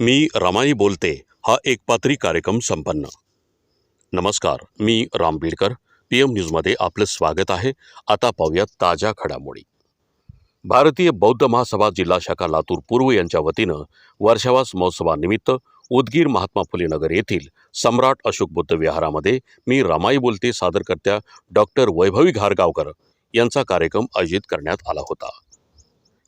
मी रमाई बोलते. हा एकपात्री कार्यक्रम संपन्न. नमस्कार मी राम बीडकर पी एम न्यूजमध्ये आपलं स्वागत आहे. आता पाहूयात ताज्या घडामोडी. भारतीय बौद्ध महासभा जिल्हा शाखा लातूर पूर्व यांच्या वतीनं वर्षावास महोत्सवानिमित्त उदगीर महात्मा फुले नगर येथील सम्राट अशोक बुद्ध विहारामध्ये मी रमाई बोलते सादरकर्त्या डॉक्टर वैभवी घारगावकर यांचा कार्यक्रम आयोजित करण्यात आला होता.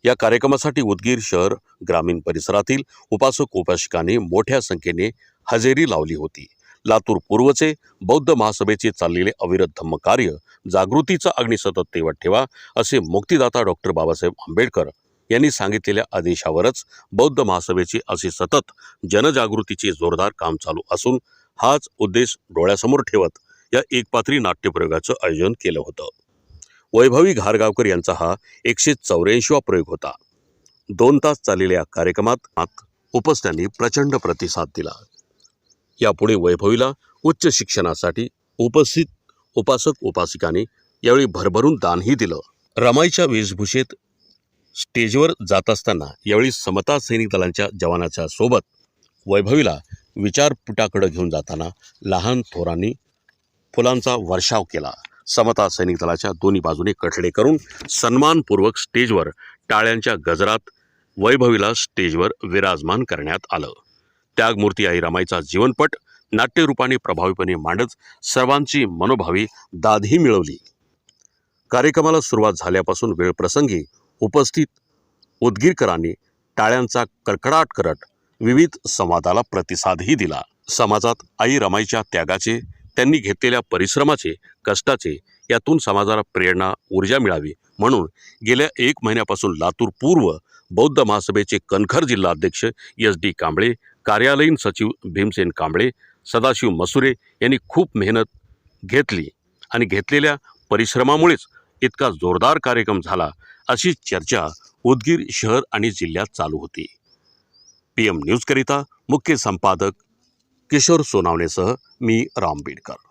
या कार्यक्रमासाठी उदगीर शहर ग्रामीण परिसरातील उपासक उपासिकांनी मोठ्या संख्येने हजेरी लावली होती. लातूर पूर्वचे बौद्ध महासभेचे चाललेले अविरत धम्म कार्य जागृतीचा अग्नी सतत तेवत ठेवा असे मुक्तिदाता डॉक्टर बाबासाहेब आंबेडकर यांनी सांगितलेल्या आदेशावरच बौद्ध महासभेचे असे सतत जनजागृतीचे जोरदार काम चालू असून हाच उद्देश डोळ्यासमोर ठेवत या एकपात्री नाट्यप्रयोगाचं आयोजन केलं होतं. वैभवी घारगावकर यांचा हा एकशे चौऱ्याऐंशीवा प्रयोग होता. दोन तास चाललेल्या कार्यक्रमात आत उपस्थितांनी प्रचंड प्रतिसाद दिला. यापुढे वैभवीला उच्च शिक्षणासाठी उपस्थित उपासक उपासिकांनी यावेळी भरभरून दानही दिलं. रमाईच्या वेशभूषेत स्टेजवर जात असताना यावेळी समता सैनिक दलांच्या जवानाच्या सोबत वैभवीला विचारपुटाकडं घेऊन जाताना लहान थोरांनी फुलांचा वर्षाव केला. समता सैनिक दलाच्या दोन्ही बाजूने कठडे करून सन्मानपूर्वक स्टेजवर टाळ्यांच्या गजरात वैभवीला स्टेजवर विराजमान करण्यात आलं. त्यागमूर्ती आई रमाईचा जीवनपट नाट्यरूपाने प्रभावीपणे मांडत सर्वांची मनोभावी दादही मिळवली. कार्यक्रमाला सुरुवात झाल्यापासून वेळप्रसंगी उपस्थित उदगीरकरांनी टाळ्यांचा कडकडाट करत विविध संवादाला प्रतिसादही दिला. समाजात आई रमाईच्या त्यागाचे त्यांनी घेतलेल्या परिश्रमाचे कष्टाचे यातून समाजाला प्रेरणा ऊर्जा मिळावी. म्हणून गेल्या एक महिन्यापासून लातूर पूर्व बौद्ध महासभेचे कणखर जिल्हाध्यक्ष एस डी कांबळे कार्यालयीन सचिव भीमसेन कांबळे सदाशिव मसुरे यांनी खूप मेहनत घेतली आणि घेतलेल्या परिश्रमामुळेच इतका जोरदार कार्यक्रम झाला अशी चर्चा उदगीर शहर आणि जिल्ह्यात चालू होती. पी एम न्यूजकरिता मुख्य संपादक किशोर सोनावणेसह मी राम बीडकर.